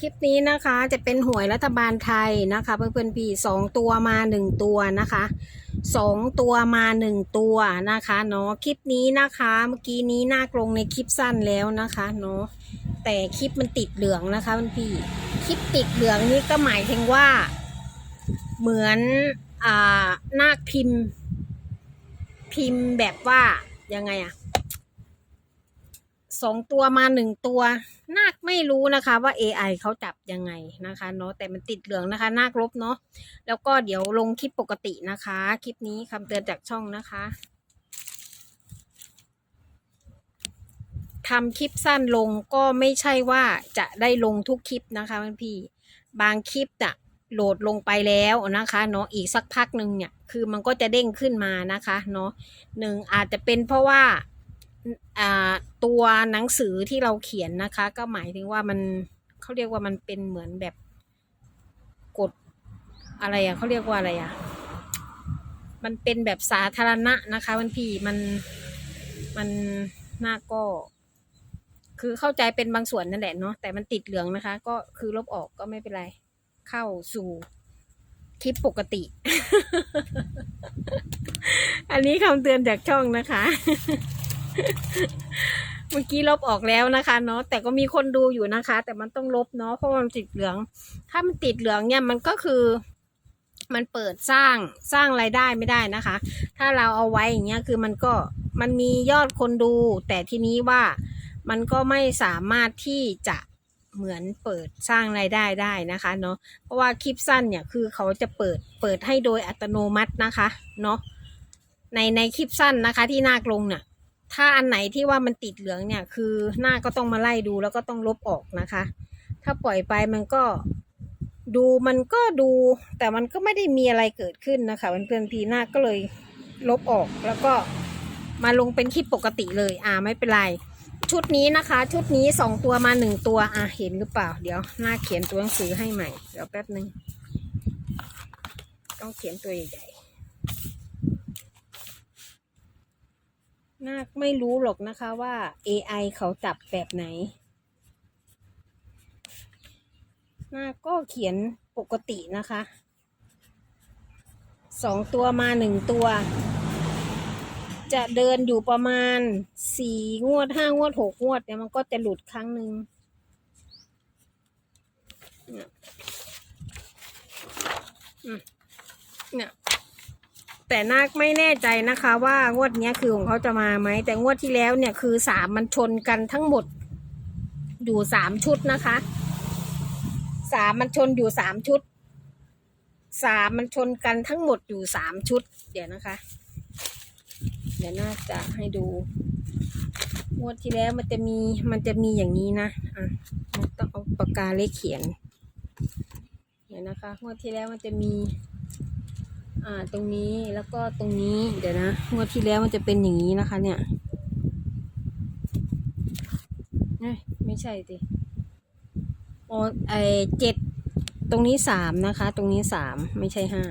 คลิปนี้นะคะจะเป็นหวยรัฐบาลไทยนะคะ เพื่อนๆพี่สองตัวมาหนึ่งตัวนะคะสองตัวมาหนึ่งตัวนะคะเนาะคลิปนี้นะคะเมื่อกี้นี้นาคลงในคลิปสั้นแล้วนะคะเนาะแต่คลิปมันติดเหลืองนะคะเพื่อนพี่คลิปติดเหลืองนี่ก็หมายถึงว่า เหมือนอ่านาคพิมพ์ พิมพ์แบบว่ายังไงอะสองตัวมาหนึ่งตัว นาค ไม่รู้นะคะว่า AI เขาจับยังไงนะคะเนาะแต่มันติดเหลืองนะคะน่าคลบเนาะแล้วก็เดี๋ยวลงคลิปปกตินะคะ คลิปนี้คำเตือนจากช่องนะคะทำคลิปสั้นลงก็ไม่ใช่ว่าจะได้ลงทุกคลิปนะคะพี่ บางคลิปอะโหลดลงไปแล้วนะคะเนาะอีกสักพักหนึ่งเนี่ย คือมันก็จะเด้งขึ้นมานะคะเนาะหนึ่งอาจจะเป็นเพราะว่า ตัวหนังสือที่เราเขียนนะคะ ก็หมายถึงว่ามันเขาเรียกว่ามันเป็นเหมือนแบบกฎอะไรอะเขาเรียกว่าอะไรอะมันเป็นแบบสาธารณะนะคะมันพี่มันมันน่าก็ คือเข้าใจเป็นบางส่วนนั่นแหละเนาะแต่มันติดเหลืองนะคะ ก็คือลบออกก็ไม่เป็นไร เข้าสู่คลิปปกติ อันนี้คำเตือนจากช่องนะคะ เมื่อกี้ลบออกแล้วนะคะเนาะแต่ก็มีคนดูอยู่นะคะ แต่มันต้องลบเนาะเพราะมันติดเหลือง ถ้ามันติดเหลืองเนี่ยมันก็คือ มันเปิดสร้างสร้างรายได้ไม่ได้นะคะ ถ้าเราเอาไว้อย่างเงี้ยคือมันก็มันมียอดคนดู แต่ทีนี้ว่ามันก็ไม่สามารถที่จะเหมือนเปิดสร้างรายได้ได้นะคะเนาะเพราะว่าคลิปสั้นเนี่ยคือเขาจะเปิดเปิดให้โดยอัตโนมัตินะคะเนาะในในคลิปสั้นนะคะที่นาคลงเนี่ย ถ้าอันไหนที่ว่ามันติดเหลืองเนี่ย คือหน้าก็ต้องมาไล่ดูแล้วก็ต้องลบออกนะคะ ถ้าปล่อยไปมันก็ดูมันก็ดู แต่มันก็ไม่ได้มีอะไรเกิดขึ้นนะคะเพื่อนๆพีหน้าก็เลยลบออกแล้วก็มาลงเป็นคลิปปกติเลย อ่าไม่เป็นไร ชุดนี้นะคะ ชุดนี้สองตัวมาหนึ่งตัวอะเห็นหรือเปล่า เดี๋ยวหน้าเขียนตัวหนังสือให้ใหม่ เดี๋ยวแป๊บนึง ต้องเขียนตัวใหญ่ นาคไม่รู้หรอกนะคะว่า AI เขาจับแบบไหน นาคก็เขียนปกตินะคะสองตัวมาหนึ่งตัว จะเดินอยู่ประมาณสี่งวดห้างวดหกงวดเนี่ยมันก็จะหลุดครั้งหนึ่งเนี่ยอืมเนี่ย แต่นาคไม่แน่ใจนะคะว่างวดนี้คือของเขาจะมาไหม แต่งวดที่แล้วเนี่ยคือสามมันชนกันทั้งหมด อยู่สามชุดนะคะสามมันชนอยู่สามชุดสามมันชนกันทั้งหมดอยู่สามชุด เดี๋ยวนะคะ เดี๋ยวน่าจะให้ดูงวดที่แล้วมันจะมีมันจะมีอย่างนี้นะอะมันต้องเอาปากกาเล็กเขียน เดี๋ยวนะคะงวดที่แล้วมันจะมี อ่าตรงนี้แล้วก็ตรงนี้เดี๋ยวนะงวดที่แล้วมันจะเป็นอย่างนี้นะคะ เนี่ยไม่ใช่ดิโอ้ไอเจ็ดตรงนี้สามนะคะ ตรงนี้สามไม่ใช่ห้า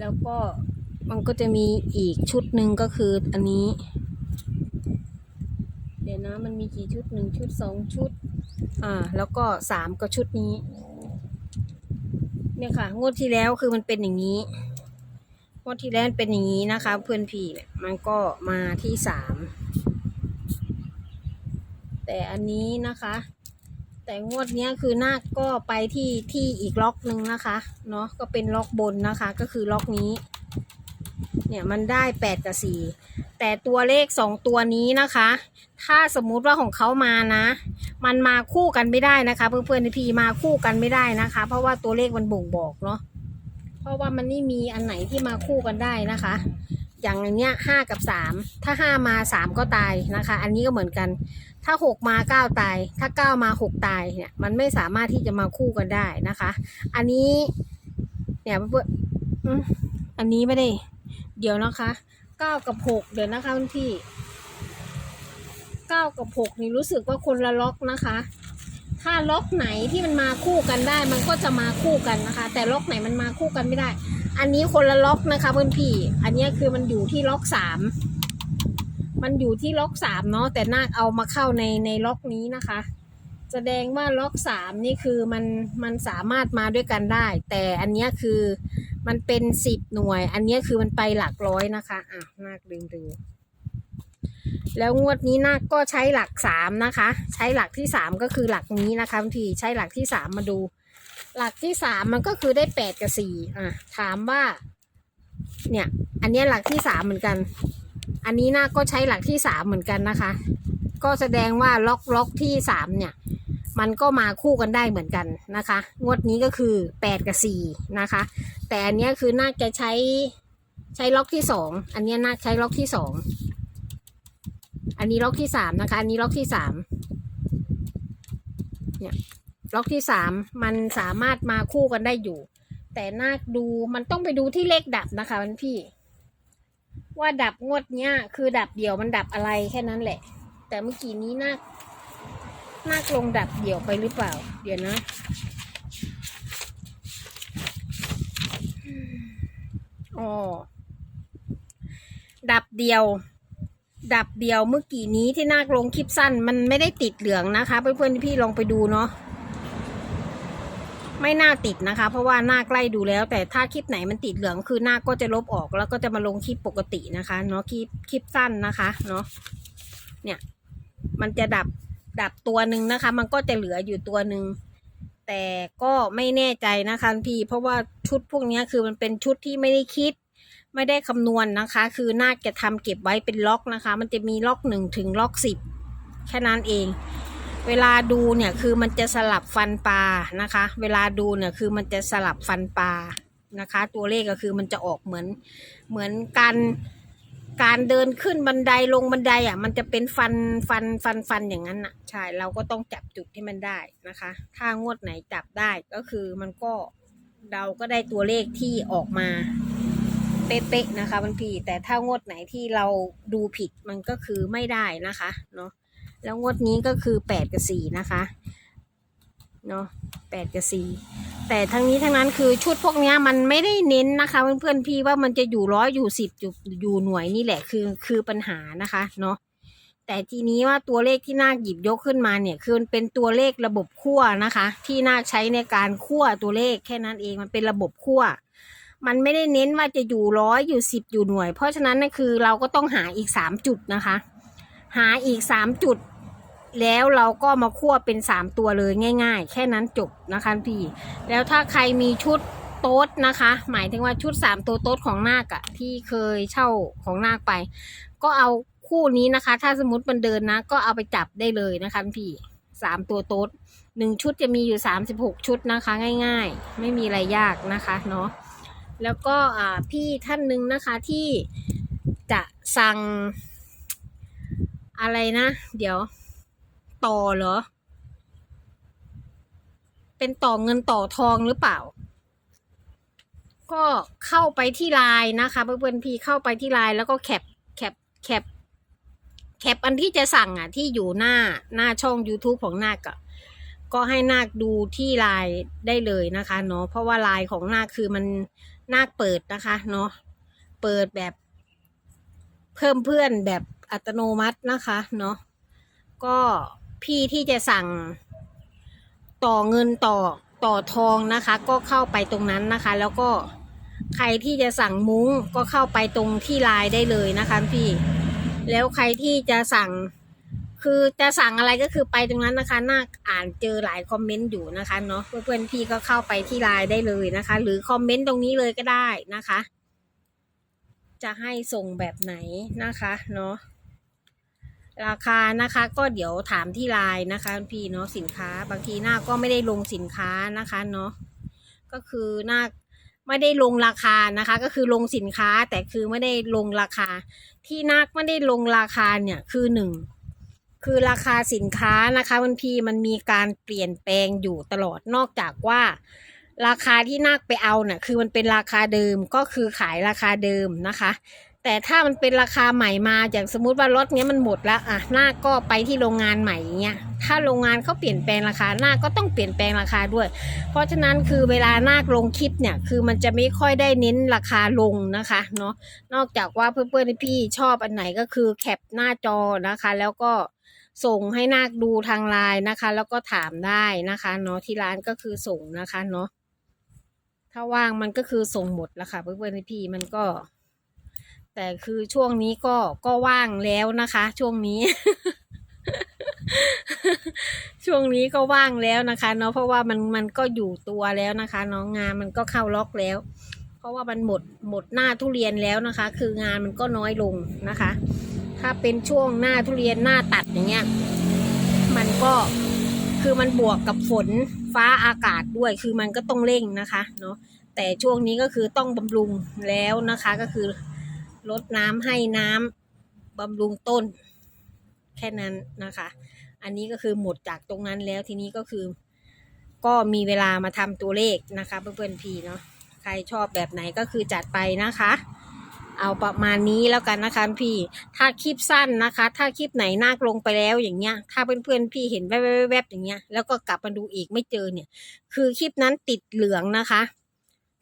แล้วก็มันก็จะมีอีกชุดหนึ่งก็คืออันนี้ เดี๋ยวนะมันมีกี่ชุดหนึ่งชุดสองชุด อ่า แล้วก็สามก็ชุดนี้ เนี่ยค่ะ งวดที่แล้วคือมันเป็นอย่างนี้งวดที่แล้วเป็นอย่างนี้นะคะ เพื่อนพี่เนี่ยมันก็มาที่สามแต่อันนี้นะคะ แต่งวดเนี้ยคือนาคก็ไปที่ที่อีกล็อกหนึ่งนะคะเนาะก็เป็นล็อกบนนะคะ ก็คือล็อกนี้ เนี่ยมันได้แปดกับสี่ แต่ตัวเลขสองตัวนี้นะคะ ถ้าสมมุติว่าของเขามานะ มันมาคู่กันไม่ได้นะคะ เพื่อนๆพี่มาคู่กันไม่ได้นะคะ เพราะว่าตัวเลขมันบ่งบอกเนาะเพราะว่ามันไม่มีอันไหนที่มาคู่กันได้นะคะ อย่างอันเนี้ยห้ากับสามถ้าห้ามาสามก็ตายนะคะ อันนี้ก็เหมือนกัน ถ้าหกมาเก้าตาย ถ้าเก้ามาหกตายเนี่ยมันไม่สามารถที่จะมาคู่กันได้นะคะ อันนี้เนี่ยเพื่อนๆอืมอันนี้ไม่ได้ เดี๋ยวนะคะ เก้ากับหกเดี๋ยวนะคะคุณพี่เก้ากับหกนี่รู้สึกว่าคนละล็อกนะคะ ถ้าล็อกไหนที่มันมาคู่กันได้ มันก็จะมาคู่กันนะคะ แต่ล็อกไหนมันมาคู่กันไม่ได้ อันนี้คนละล็อกนะคะเพื่อนพี่ อันนี้คือมันอยู่ที่ล็อกสามมันอยู่ที่ล็อกสามเนาะแต่นาคเอามาเข้าในในล็อกนี้นะคะ แสดงว่าล็อกสามนี่คือมันมันสามารถมาด้วยกันได้ แต่อันนี้คือ มันเป็นสิบหน่วย อันนี้คือมันไปหลักร้อยนะคะอะนาคดึงดู แล้วงวดนี้นาคก็ใช้หลักสามนะคะ ใช้หลักที่สามก็คือหลักนี้นะคะบางทีใช้หลักที่สามมาดู หลักที่สามมันก็คือได้แปดกับสี่อะถามว่า เนี่ย อันนี้หลักที่สามเหมือนกัน อันนี้นาคก็ใช้หลักที่สามเหมือนกันนะคะ ก็แสดงว่าล็อกล็อกที่สามเนี่ย มันก็มาคู่กันได้เหมือนกันนะคะ งวดนี้ก็คือแปดกับสี่นะคะ แต่อันนี้คือน่าจะใช้ใช้ล็อกที่สองอันนี้น่าใช้ล็อกที่สองอันนี้ล็อกที่สามนะคะ อันนี้ล็อกที่สามเนี่ยล็อกที่สามมันสามารถมาคู่กันได้อยู่ แต่น่าดูมันต้องไปดูที่เลขดับนะคะมันพี่ ว่าดับงวดเนี้ยคือดับเดี่ยวมันดับอะไรแค่นั้นแหละ แต่เมื่อกี้นี้นาค นาคลงดับเดี่ยวไปหรือเปล่า เดี๋ยวนะ อ๋อ ดับเดียว ดับเดียวเมื่อกี้นี้ที่นาคลงคลิปสั้น มันไม่ได้ติดเหลืองนะคะเพื่อนๆพี่ลองไปดูเนาะไม่น่าติดนะคะ เพราะว่าหน้าใกล้ดูแล้ว แต่ถ้าคลิปไหนมันติดเหลืองคือหน้าก็จะลบออก แล้วก็จะมาลงคลิปปกตินะคะ เนาะคลิปคลิปสั้นนะคะ เนาะเนี่ย มันจะดับ ดับตัวหนึ่งนะคะ มันก็จะเหลืออยู่ตัวหนึ่งแต่ก็ไม่แน่ใจนะคะพี่ เพราะว่าชุดพวกนี้คือมันเป็นชุดที่ไม่ได้คิด ไม่ได้คำนวณนะคะ คือน่าจะทำเก็บไว้เป็นล็อกนะคะ มันจะมีล็อกหนึ่งถึงล็อกสิบแค่นั้นเอง เวลาดูเนี่ยคือมันจะสลับฟันปลานะคะ เวลาดูเนี่ยคือมันจะสลับฟันปลานะคะ ตัวเลขก็คือมันจะออกเหมือนเหมือนการ การเดินขึ้นบันไดลงบันไดอะ มันจะเป็นฟันฟันฟันฟันอย่างนั้นอะ ใช่เราก็ต้องจับจุดที่มันได้นะคะ ถ้างวดไหนจับได้ก็คือมันก็เราก็ได้ตัวเลขที่ออกมาเป๊ะๆนะคะมันพี่ แต่ถ้างวดไหนที่เราดูผิดมันก็คือไม่ได้นะคะเนาะแล้วงวดนี้ก็คือแปดกับสี่นะคะ เนาะแปดกับสี่แต่ทั้งนี้ทั้งนั้นคือชุดพวกนี้มันไม่ได้เน้นนะคะ เพื่อนๆพี่ว่ามันจะอยู่ร้อยอยู่สิบอยู่อยู่หน่วยนี่แหละคือคือปัญหานะคะเนาะแต่ทีนี้ว่าตัวเลขที่นาคหยิบยกขึ้นมาเนี่ยคือมันเป็นตัวเลขระบบคั่วนะคะ ที่นาคใช้ในการคั่วตัวเลขแค่นั้นเองมันเป็นระบบคั่ว มันไม่ได้เน้นว่าจะอยู่ร้อยอยู่สิบอยู่หน่วย เพราะฉะนั้นนะคือเราก็ต้องหาอีกสามจุดนะคะ หาอีกสามจุด แล้วเราก็มาคั่วเป็นสามตัวเลยง่าย ๆ แค่นั้นจบนะคะพี่ แล้วถ้าใครมีชุดโต๊ดนะคะ หมายถึงว่าชุดสามตัวโต๊ดของนาคอะที่เคยเช่าของนาคไป ก็เอาคู่นี้นะคะ ถ้าสมมติมันเดินนะ ก็เอาไปจับได้เลยนะคะพี่สามตัวโต๊ดหนึ่งชุดจะมีอยู่สามสิบหกชุดนะคะ ง่าย ๆ ไม่มีอะไรยากนะคะเนาะแล้วก็อ่าพี่ท่านหนึ่งนะคะที่จะสั่งอะไรนะ เดี๋ยว ต่อเหรอ เป็นต่อเงินต่อทองหรือเปล่า ก็เข้าไปที่ไลน์นะคะเพื่อนๆพี่เข้าไปที่ไลน์แล้วก็แคปแคปแคปแคปอันที่จะสั่งอะ ที่อยู่หน้าหน้าช่อง YouTube ของนาคอะก็ให้นาคดูที่ไลน์ได้เลยนะคะเนาะเพราะว่าไลน์ของนาคคือมันนาคเปิดนะคะ เนาะเปิดแบบเพิ่มเพื่อนแบบอัตโนมัตินะคะ เนาะก็ พี่ที่จะสั่งต่อเงินต่อต่อทองนะคะ ก็เข้าไปตรงนั้นนะคะ แล้วก็ใครที่จะสั่งมุ้งก็เข้าไปตรงที่ไลน์ได้เลยนะคะพี่ แล้วใครที่จะสั่งคือจะสั่งอะไรก็คือไปตรงนั้นนะคะน่าอ่านเจอหลายคอมเมนต์อยู่นะคะเนาะเพื่อนๆพี่ก็เข้าไปที่ไลน์ได้เลยนะคะ หรือคอมเมนต์ตรงนี้เลยก็ได้นะคะ จะให้ส่งแบบไหนนะคะเนาะ ราคานะคะ ก็เดี๋ยวถามที่ไลน์นะคะ พี่เนาะสินค้า บางทีหน้าก็ไม่ได้ลงสินค้านะคะเนาะก็คือหน้าไม่ได้ลงราคานะคะ ก็คือลงสินค้าแต่คือไม่ได้ลงราคา ที่นักไม่ได้ลงราคาเนี่ยคือหนึ่งคือราคาสินค้านะคะมันพี่มันมีการเปลี่ยนแปลงอยู่ตลอดนอกจากว่า ราคาที่นาคไปเอาเนี่ยคือมันเป็นราคาเดิมก็คือขายราคาเดิมนะคะ แต่ถ้ามันเป็นราคาใหม่มาอย่างสมมุติว่ารถเนี้ยมันหมดแล้วอะนาคก็ไปที่โรงงานใหม่อย่างเงี้ยถ้าโรงงานเขาเปลี่ยนแปลงราคานาคก็ต้องเปลี่ยนแปลงราคาด้วย เพราะฉะนั้นคือเวลานาคลงคลิปเนี่ยคือมันจะไม่ค่อยได้เน้นราคาลงนะคะเนาะนอกจากว่าเพื่อนๆพี่ชอบอันไหนก็คือแคปหน้าจอนะคะ แล้วก็ส่งให้นาคดูทางไลน์นะคะ แล้วก็ถามได้นะคะเนาะที่ร้านก็คือส่งนะคะเนาะถ้าว่างมันก็คือส่งหมดแล้วค่ะเพื่อนๆพี่มันก็ แต่คือช่วงนี้ก็ก็ว่างแล้วนะคะ ช่วงนี้ ช่วงนี้ก็ว่างแล้วนะคะเนาะเพราะว่ามันมันก็อยู่ตัวแล้วนะคะเน้องงานมันก็เข้าล็อกแล้ว เพราะว่ามันหมดหมดหน้าทุเรียนแล้วนะคะ คืองานมันก็น้อยลงนะคะ ถ้าเป็นช่วงหน้าทุเรียนหน้าตัดอย่างเงี้ย มันก็คือมันบวกกับฝนฟ้าอากาศด้วย คือมันก็ต้องเร่งนะคะ เนาะแต่ช่วงนี้ก็คือต้องบำรุงแล้วนะคะก็คือ ลดน้ำให้น้ำบำรุงต้น แค่นั้นนะคะ อันนี้ก็คือหมดจากตรงนั้นแล้วทีนี้ก็คือ ก็มีเวลามาทำตัวเลขนะคะเพื่อนๆพี่เนาะใครชอบแบบไหนก็คือจัดไปนะคะ เอาประมาณนี้แล้วกันนะคะพี่ ถ้าคลิปสั้นนะคะ ถ้าคลิปไหนนาคลงไปแล้วอย่างเงี้ย ถ้าเพื่อนๆพี่เห็นแวบๆๆอย่างเงี้ยแล้วก็กลับมาดูอีกไม่เจอเนี่ย คือคลิปนั้นติดเหลืองนะคะ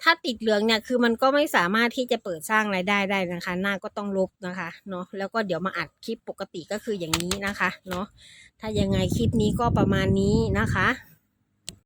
ถ้าติดเหลืองเนี่ยคือมันก็ไม่สามารถที่จะเปิดสร้างรายได้ได้นะคะ หน้าก็ต้องลบนะคะเนาะแล้วก็เดี๋ยวมาอัดคลิปปกติก็คืออย่างนี้นะคะเนาะถ้ายังไงคลิปนี้ก็ประมาณนี้นะคะ